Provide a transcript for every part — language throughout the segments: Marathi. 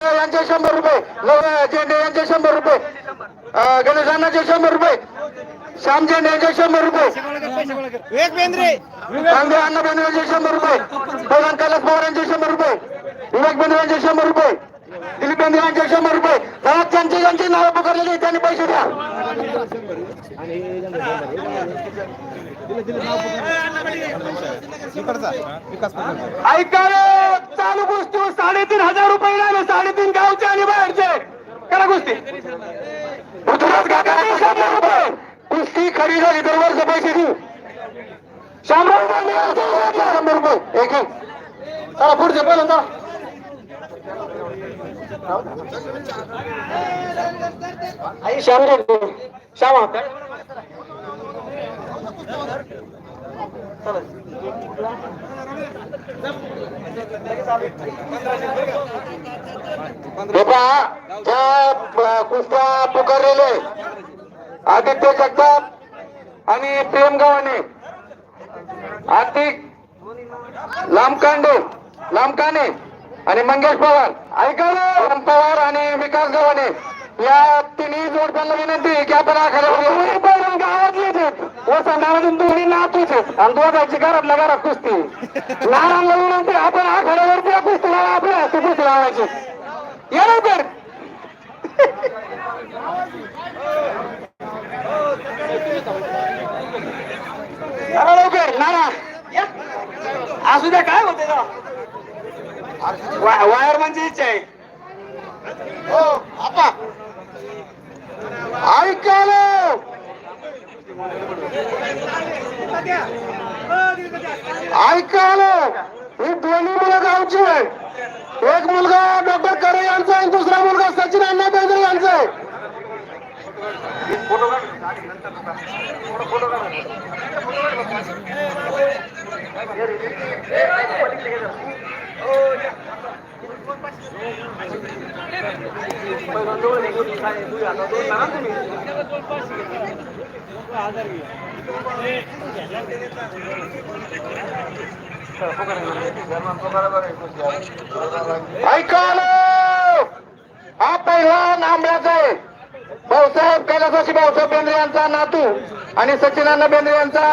यांचे शंभर रुपये झेंडे यांचे शंभर रुपये अं, गणेश अण्णाचे शंभर रुपये श्याम झेंडे यांचे शंभर रुपये कांदे अण्णा बेंद्रे यांचे शंभर रुपये भगवान कैलास पवार यांचे शंभर रुपये विवेक बेंद्रे यांचे शंभर रुपये दिलीप बेंद्रे यांचे शंभर रुपये घरात ज्यांचे ज्यांचे नाव पुकारलेले त्यांनी पैसे द्या. ऐका चालू गोष्टी साडेतीन हजार रुपये लागले साडेतीन गावचे आणि बाहेरचे. करा गोष्टी. कुस्ती खरी झाली तर वर्ष पैसे देऊ. शंभर रुपये. एक चला पुढचे पहिलं जा आई श्याम श्यामा कुस्त्या पुकारलेले आदित्य जगताप आणि प्रेम गव्हाणे आर्थिक लांबकांडे लांबकाने आणि मंगेश पवार. ऐका पवार आणि विकास गव्हाणे या तिन्ही जोडप्यांना विनंती की आपण आखाड्यावर गावातलेच आहेत दोन्ही नातूच आणि दोघांची घरातल्या घरात कुस्ती. लहानांना विनंती आपण आखाड्यावरती कुस्ती लावा आपल्या हस्ते कुस्ती लावायची. या लवकर. लवकर असू द्या काय होते वायर म्हणजे इच्छा आहे. हो आपा. ऐकालो ऐकालो ही दोन्ही मुलं गावची आहे एक मुलगा डॉक्टर करे यांचा आणि दुसरा मुलगा सचिन अण्णा बेंद्रे यांचा आहे. ऐकाल हा पहिला आंबळ्याचा आहे. भाऊसाहेब कैलासवासी भाऊसाहेब बेंद्रे यांचा नातू आणि सचिनांना बेंद्रे यांचा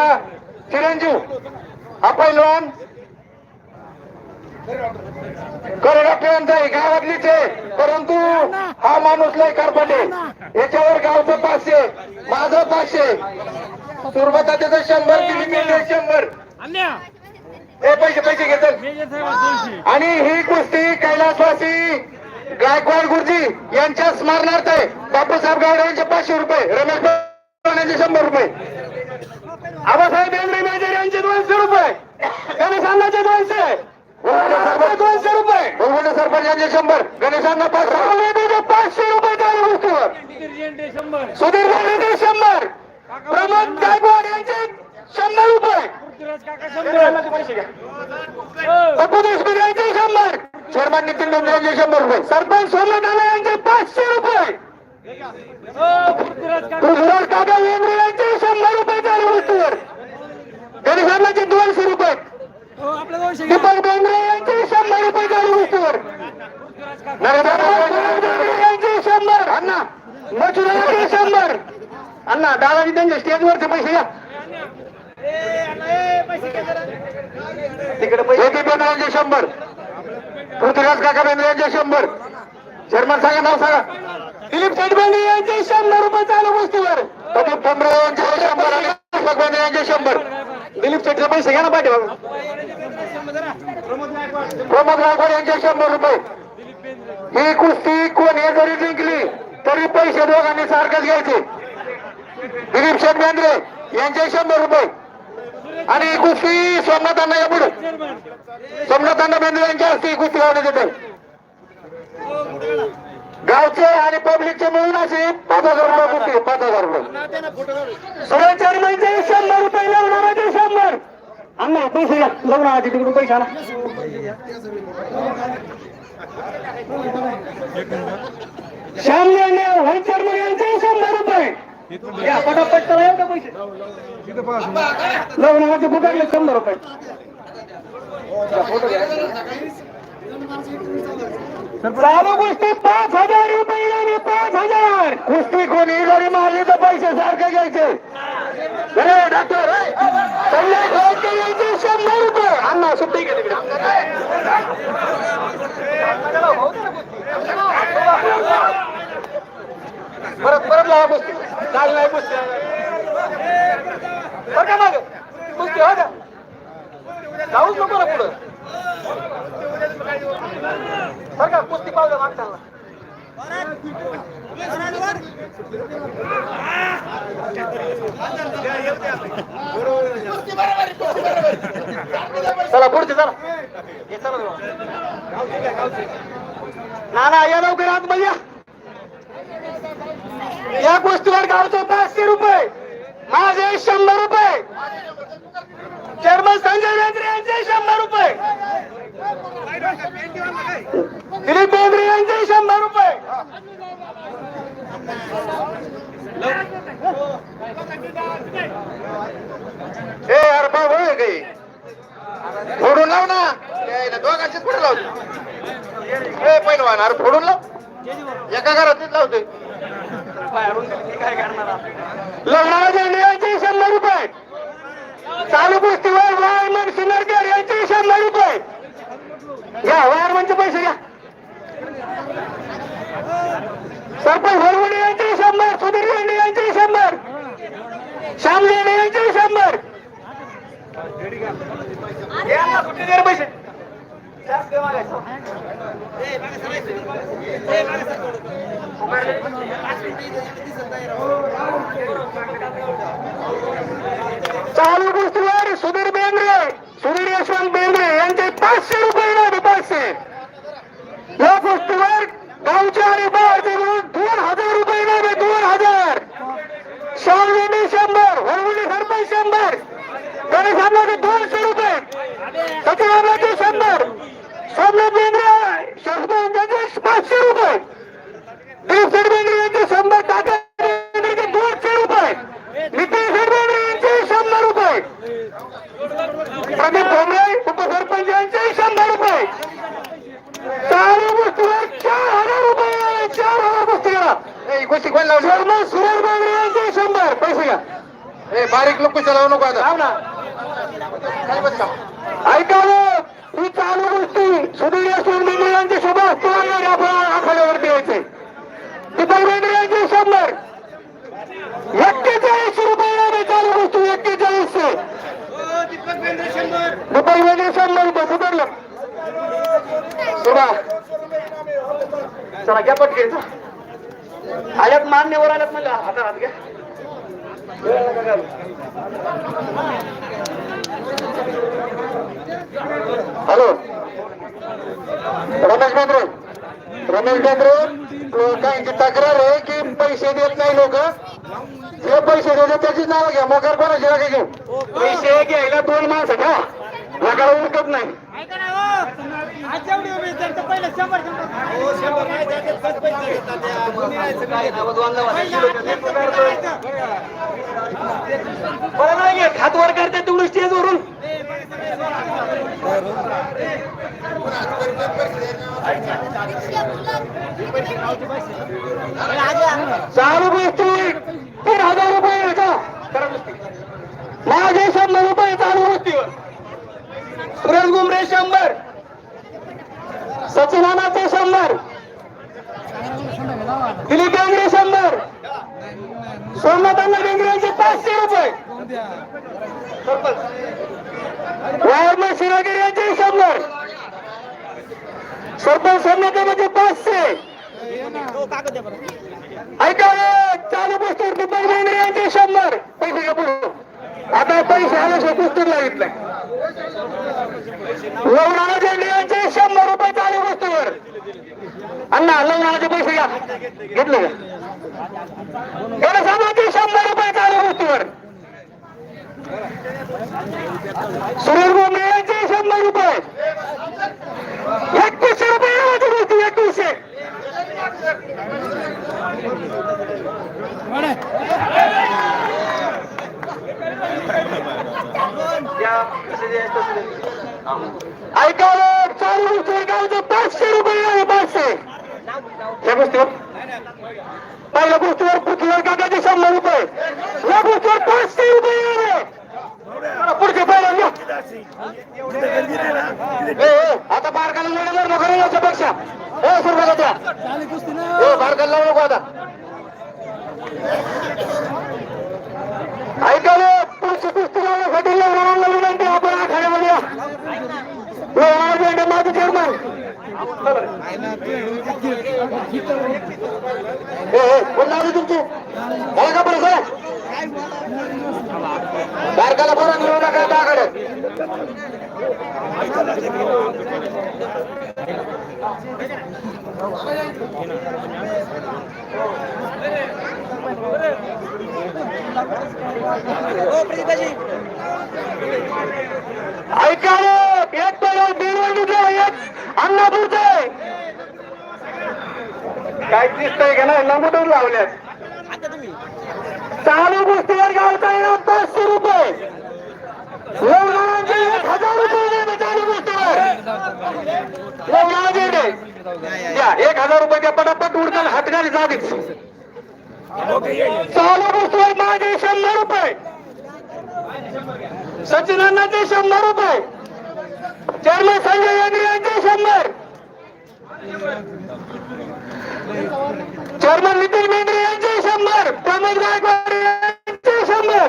चिरंजीव. हा पैलवान करे डॉक्टर यांचा आहे गावातलीच आहे. परंतु हा माणूस लय करपटे याच्यावर गावचं पाचशे माझं पाचशे सुरबता त्याचं शंभर शंभर. हे पैसे पैसे घेतात आणि ही कुस्ती कैलासवासी गायकवाड गुरुजी यांच्या स्मरणार्थ आहे. बापूसाहेब गावडे यांचे पाचशे रुपये रमेश यांचे शंभर रुपये. आबासाहेब यांचे दोनशे रुपये. गणेश दोनशे. राजाचे शंभर. गणेशांना पाचशे पाचशे रुपये त्या गोष्टीवर सुधीर गावडे शंभर. प्रमोद गायकवाड यांचे शंभर रुपये. पप्पू देशमुख यांचे शंभर. चेअरमॅन नितीन डोंगरे यांचे शंभर रुपये. सरपंच सोमनाथ आले यांचे पाचशे रुपये. पृथ्वीराज काका वेंद्रे यांचे शंभर रुपये त्या गोष्टीवर गणेशांना दोनशे रुपये. दीपक बेंद्रे यांचे शंभर रुपये त्या वस्तूवर यांचे शंभर अण्णा मथुरा यांचे शंभर अण्णा दादाजी त्यांचे स्टेजवरचे पैसे घ्या. तिकडे पैसे बेंद्रे यांचे शंभर. पृथ्वीराज काका बेंद्रे यांचे शंभर. चेअरमन सांगा नाव सांगा. दिलीप बेंद्रे यांचे शंभर रुपये चालू गोष्टीवर. प्रदीप ठोंबरे यांचे शंभर आणि बेंद्रे यांचे शंभर. दिलीप शेठचे पैसे घ्या ना पाहिजे बाबा प्रमोद गायकवाड यांचे शंभर रुपये. ही कुस्ती कोणी जरी जिंकली तरी पैसे दोघांनी सारखेच घ्यायचे. दिलीप शेठ बेंद्रे यांचे शंभर रुपये. आणि कुस्ती सोमनाथांना या पुढे. सोमनाथांना बेंद्रे यांच्या हस्ते कुस्ती लावण्यात येते. गावचे आणि पब्लिकचे मिळून असे पाच हजार रुपये कुस्ती पाच हजार रुपये. सुरेश चेअरमनचे शंभर रुपये लग्नाचे शंभर. अण्णा पैसे घ्या. लग्नाचे तिकडून पैसे आला श्याम यांनी व्हाईट यांचे शंभर रुपये. पटापट करा एवढे पैसे. लग्नाचे फुटाकले शंभर रुपये. चालू कुस्ती पाच हजार रुपये पाच हजार. कुस्ती कोणी जरी मारली तर पैसे सारखे घ्यायचे. अरे डॉक्टर घ्यायचे शंभर रुपये. अण्णा सुट्टी घे तिकडे. परत परत लावा कुस्ती. चाल नाही कुस्ती बरं का माग? कुस्ती हो का? जाऊच नको ना पुढं. बरं का कुस्ती पावलं मागताना. चला पुढचे चला. हे चला ना ना या लवकर आत या. या गोष्टीवर गावचं पाचशे रुपये. माझे शंभर रुपये. चेअरमन संजय बेंद्रे यांचे शंभर रुपये. दिलीप बेंद्रे यांचे शंभर रुपये. हे अरे बाबा होय काही फोडून लाव ना. यायला कुठे लावतो हे पहिलवान अरे फोडून लाव. एका घरातच लावतोय. लग्नाला झेंडे शंभर रुपये. चालू कुस्तीवर वायरमन सिनरकर यांचे शंभर रुपये. घ्या वायरमनचे पैसे घ्या. सरपंच हरवणे यांचे शंभर. सुधीर लेंडे यांचे शंभर. श्याम लेंडे यांचे शंभर. पैसे? चालू कुस्तीवर सुधीर बेंद्रे सुधीर यशवंत बेंद्रे यांचे पाचशे रुपये इनाम पाचशे या कुस्तीवर गावचे आणि बाहेरचे मिळून दोन हजार रुपये इनाम आहे दोन हजार शालवेने शंभर वरवणी सरपंच शंभर गणेश आमलाचे दोनशे रुपये सचिन आमलाचे शंभर सोमनाथ बेंद्रे सरपंच यांचे पाचशे रुपये दिलीप शेठ बेंद्रे यांचे शंभर टाका बेंद्रेचे दोनशे रुपये नितीन शेठ बेंद्रे यांचे शंभर रुपये प्रदीप भोमरे उपसरपंच यांचे शंभर रुपये चालू गोष्टीवर चार हजार रुपये चार हजार गोष्टी करा गोष्टी कोण लावली शर्मा सुरेश यांचे शंभर पैसे घ्या. ए बारीक लोक चलावू नको आता. ना. ऐका हो, ही चालू गोष्टी. सुधीर यशवंत बेंद्रे यांचे पवार आपण आखाड्यावरती यायचे. दीपक बेंद्रे यांचे शंभर. एक्केचाळीस रुपये चालू गोष्टी एक्केचाळीसशे. दीपक बेंद्रे शंभर रुपये सुधारलं. सुभाष चला घ्या पटके आल्यात मान्यवर आल्यात म्हणलं हातात हात घ्या. हॅलो. रमेश बेंद्रे रमेश बेंद्रे लोकांची तक्रार आहे की पैसे देत नाही लोक. जे पैसे देते त्याची नाव घ्या. मोकार कोणाची नका घेऊ? पैसे घ्यायला दोन माणसं का नका उरकत नाही. आज जेवढी उभी आहे, त्यांचं पहिलं शंभर शंभर नाही पाच पैसे त्या. कोणी नाही सगळं बरं नाही घेत हात वर करते तेवढं स्टेज वरून चालू गोष्टी तीन हजार रुपये याचा माझे शंभर रुपये चालू गोष्टीवर सुरेश गुमरे शंभर सचिनानाचे शंभर. दिलीप बेंगरे शंभर. सोमनाथांना बेंगरेचे पाचशे रुपये. वायरमन शिरागिरी यांचे शंभर. सरपंच सोमनाथांचे पाचशे. ऐका चालू पुस्तक दीपक बेंगरे यांचे शंभर. पैसे घ्या आता पैसे आल्याशिवाय पुस्तक लागितलंय लवणारा झेंडे यांचे शंभर रुपये चालू वस्तूवर. अण्णा लवणाराचे पैसे घ्या. घेतले का? शंभर रुपये चालू वस्तूवर. सुरू बोंबे यांचे शंभर रुपये एकवीसशे रुपये नावाची गोष्टी एकवीसशे ऐकावं चालू वस्तूवर गावचं पाचशे या गोष्टीवर पहिल्या गोष्टीवर पृथ्वीवर काकाचे शंभर रुपये या गोष्टीवर पाचशे रुपये पुढचे पहिला घ्या. ए, ए, आता बारकाला लढणार नको याच्यापेक्षा. ए सुरुवात द्या ए बारकाला लावू नको आता ऐका रे पुढची कुस्ती लावण्यासाठी लग्नाला विनंती आपण आखाड्यामध्ये या लग्नाला भेटे माझे चेअरमन ए ए कोण लावली तुमची झालं का बरं सर बारकाला बरं घेऊ नका त्याकडे ऐका रे एक तर बिरवणीचं एक अन्नापूरचं आहे काय दिसतंय का नाही? लंबूटून लावल्यात. चालू गोष्टीवर गावता येणार पाचशे रुपये लवणाचे एक हजार रुपये द्या चालू गोष्टीवर लवणाचे दे. एक हजार रुपये पटापट उडकाल हातगाली जागीच. चालू गोष्टीवर माझे शंभर रुपये. सचिन अण्णाचे शंभर रुपये. चेअरमन संजय यांनी यांचे शंभर. चेअरमन नितीन मेंढरे यांचे शंभर. प्रमोद गायकवाड यांचे शंभर.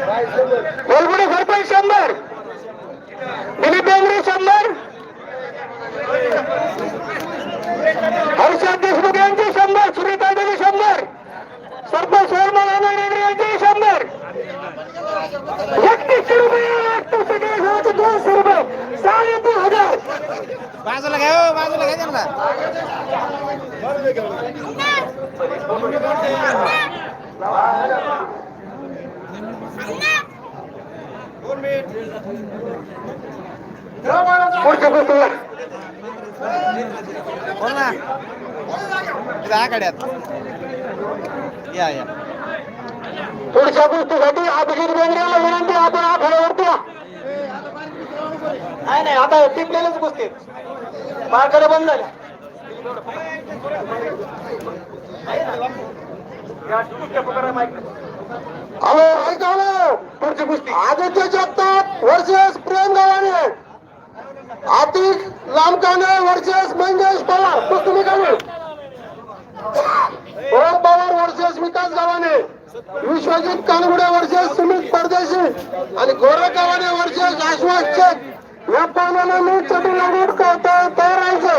कोलगुडे सरपंच शंभर दिलीप बेंगरे शंभर हर्षद देशमुख यांचे शंभर सुनीता देवी शंभर सरपंच शर्मा नांदेडे यांचे शंभर. एकतीसशे रुपये दोनशे रुपये. साडेतीन हजार. बाजूला घ्या हो, बाजूला घ्या त्यांना. बोल ना दहा गाड्यात या या पुढच्या गोष्टीसाठी अभिजित बेंगरेला विनंती आपण आठवड्यावरती या नाही नाही आता टिकलेल्याच गोष्टी मार्कडे बंद झाल्या अहो ऐका ना पुढची गोष्टी आदित्य जगताप वर्सेस प्रेम गावाने आतिक लांबकाने वर्सेस मंगेश पवार. तुम्ही घालू ओम पवार वर्सेस विकास गावाने विश्वजित कानगुडे वर्सेस सुमित परदेशी. आणि गोरा गावाने वर्सेस आश्वास चेक या पानाला मी चटू लागून करता तयार आहे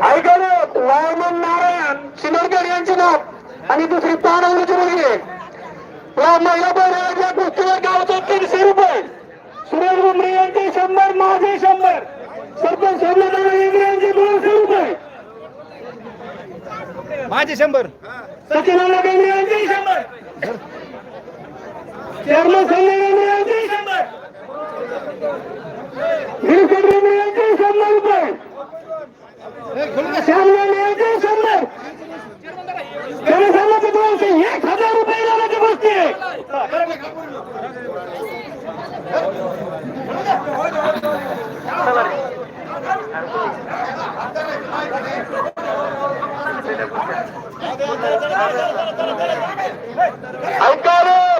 ऐका ना वायमन नारायण शिनरकर यांचे नाव आणि दुसरी पाणवलीची मुलगी. या महिला बैलाच्या कुस्तीवर गावचे तीनशे रुपये. सुरेश बुमरे यांचे शंभर माझे शंभर. सरपंच सोमनाथ यांचे दोनशे रुपये. माझे शंभर. सचिनाला बेंगरे यांचे शंभर. चेअरमन संजय बेंगरे यांचे शंभर गिरीशकर बेंगरे यांचे शंभर रुपये श्याम बेंगरे यांचे शंभर जनसंघाचे दोनशे एक हजार रुपये लावायची गोष्टी आहे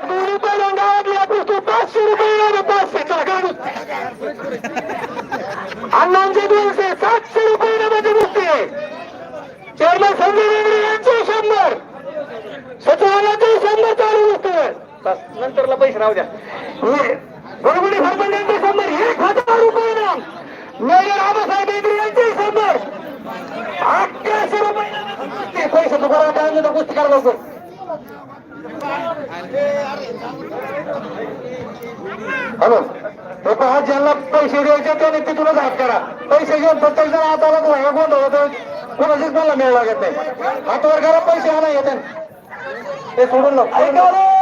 दोन्ही पण पाचशे रुपये येणार पाचशे अण्णांचे दोनशे सातशे रुपये येण्याची गोष्टी आहे चेअरमन संजय वेगळे यांचे शंभर सचिवालयाचे शंभर चालू गोष्टी आहे बस, नंतरला पैसे राहू द्या. सरपंच यांचे शंभर एक हजार रुपये नाम मेजर आबासाहेब यांचे शंभर. अठराशे रुपये. पैसे गोष्टी करा लवकर. हॅलो हे पहा ज्यांना पैसे द्यायचे त्याने तिथूनच हात करा. पैसे घेऊन प्रत्येक जण हाताला गोंधळ गोंधळ होतो कोणाचीच मला मिळ लागत नाही. हातावर करा पैसे आणा येते. ते सोडून नको